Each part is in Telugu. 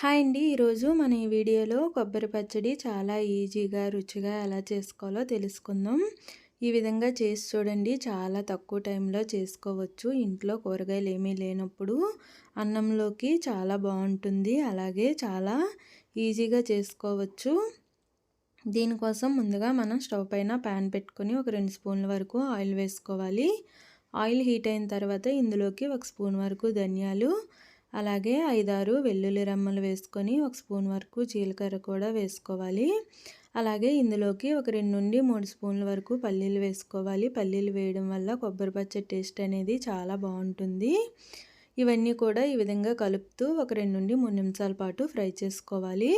హాయ్ అండి. ఈరోజు మన ఈ వీడియోలో కొబ్బరి పచ్చడి చాలా ఈజీగా రుచిగా ఎలా చేసుకోవాలో తెలుసుకుందాం. ఈ విధంగా చేసి చూడండి. చాలా తక్కువ టైంలో చేసుకోవచ్చు. ఇంట్లో కూరగాయలు ఏమీ లేనప్పుడు అన్నంలోకి చాలా బాగుంటుంది. అలాగే చాలా ఈజీగా చేసుకోవచ్చు. దీనికోసం ముందుగా మనం స్టవ్ పైన ప్యాన్ పెట్టుకొని ఒక రెండు స్పూన్ల వరకు ఆయిల్ వేసుకోవాలి. ఆయిల్ హీట్ అయిన తర్వాత ఇందులోకి ఒక స్పూన్ వరకు ధనియాలు అలాగే ఐదారు వెల్లుల్లి రెమ్మలు వేసుకొని ఒక స్పూన్ వరకు జీలకర్ర కూడా వేసుకోవాలి. అలాగే ఇందులోకి ఒక రెండు నుండి మూడు స్పూన్ల వరకు పల్లీలు వేసుకోవాలి. పల్లీలు వేయడం వల్ల కొబ్బరి పచ్చడి టేస్ట్ అనేది చాలా బాగుంటుంది. ఇవన్నీ కూడా ఈ విధంగా కలుపుతూ ఒక రెండు నుండి మూడు నిమిషాల పాటు ఫ్రై చేసుకోవాలి.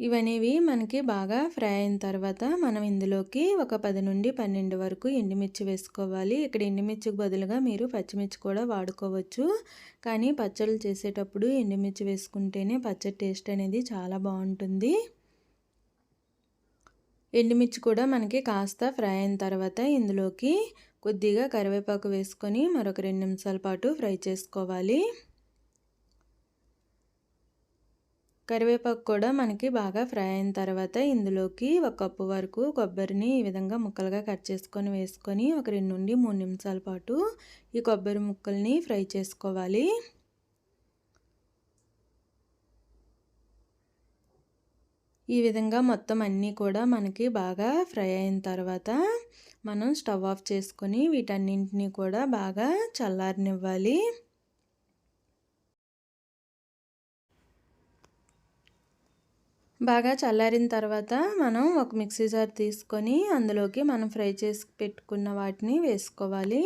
ఇవనేవి మనకి బాగా ఫ్రై అయిన తర్వాత మనం ఇందులోకి ఒక పది నుండి పన్నెండు వరకు ఎండుమిర్చి వేసుకోవాలి. ఇక్కడ ఎండుమిర్చికి బదులుగా మీరు పచ్చిమిర్చి కూడా వాడుకోవచ్చు. కానీ పచ్చళ్ళు చేసేటప్పుడు ఎండుమిర్చి వేసుకుంటేనే పచ్చడి టేస్ట్ అనేది చాలా బాగుంటుంది. ఎండుమిర్చి కూడా మనకి కాస్త ఫ్రై అయిన తర్వాత ఇందులోకి కొద్దిగా కరివేపాకు వేసుకొని మరొక రెండు నిమిషాల పాటు ఫ్రై చేసుకోవాలి. కరివేపాకు కూడా మనకి బాగా ఫ్రై అయిన తర్వాత ఇందులోకి ఒక కప్పు వరకు కొబ్బరిని ఈ విధంగా ముక్కలుగా కట్ చేసుకొని వేసుకొని ఒక రెండు నుండి మూడు నిమిషాల పాటు ఈ కొబ్బరి ముక్కల్ని ఫ్రై చేసుకోవాలి. ఈ విధంగా మొత్తం అన్నీ కూడా మనకి బాగా ఫ్రై అయిన తర్వాత మనం స్టవ్ ఆఫ్ చేసుకొని వీటన్నింటినీ కూడా బాగా చల్లారనివ్వాలి. బాగా చల్లారిన తర్వాత మనం ఒక మిక్సీ జార్ తీసుకొని అందులోకి మనం ఫ్రై చేసి పెట్టుకున్న వాటిని వేసుకోవాలి.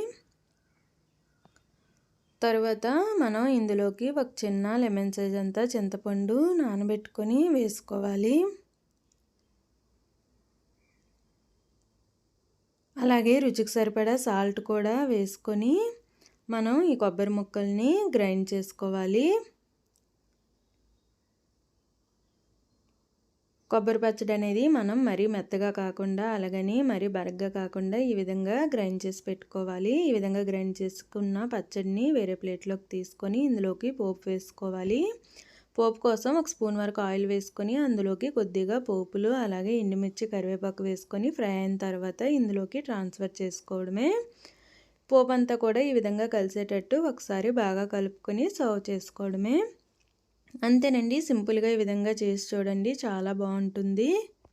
తర్వాత మనం ఇందులోకి ఒక చిన్న లెమన్ సైజ్ అంతా చింతపండు నానబెట్టుకొని వేసుకోవాలి. అలాగే రుచికి సరిపడా సాల్ట్ కూడా వేసుకొని మనం ఈ కొబ్బరి ముక్కల్ని గ్రైండ్ చేసుకోవాలి. కొబ్బరి పచ్చడి అనేది మనం మరీ మెత్తగా కాకుండా అలాగని మరీ బరగ్గా కాకుండా ఈ విధంగా గ్రైండ్ చేసి పెట్టుకోవాలి. ఈ విధంగా గ్రైండ్ చేసుకున్న పచ్చడిని వేరే ప్లేట్లోకి తీసుకొని ఇందులోకి పోపు వేసుకోవాలి. పోపు కోసం ఒక స్పూన్ వరకు ఆయిల్ వేసుకొని అందులోకి కొద్దిగా పోపులు అలాగే ఎండుమిర్చి కరివేపాకు వేసుకొని ఫ్రై అయిన తర్వాత ఇందులోకి ట్రాన్స్ఫర్ చేసుకోవడమే. పోపు అంతా కూడా ఈ విధంగా కలిసేటట్టు ఒకసారి బాగా కలుపుకొని సర్వ్ చేసుకోవడమే. అంతేనండి. సింపుల్గా ఈ విధంగా చేసి చూడండి. చాలా బాగుంటుంది.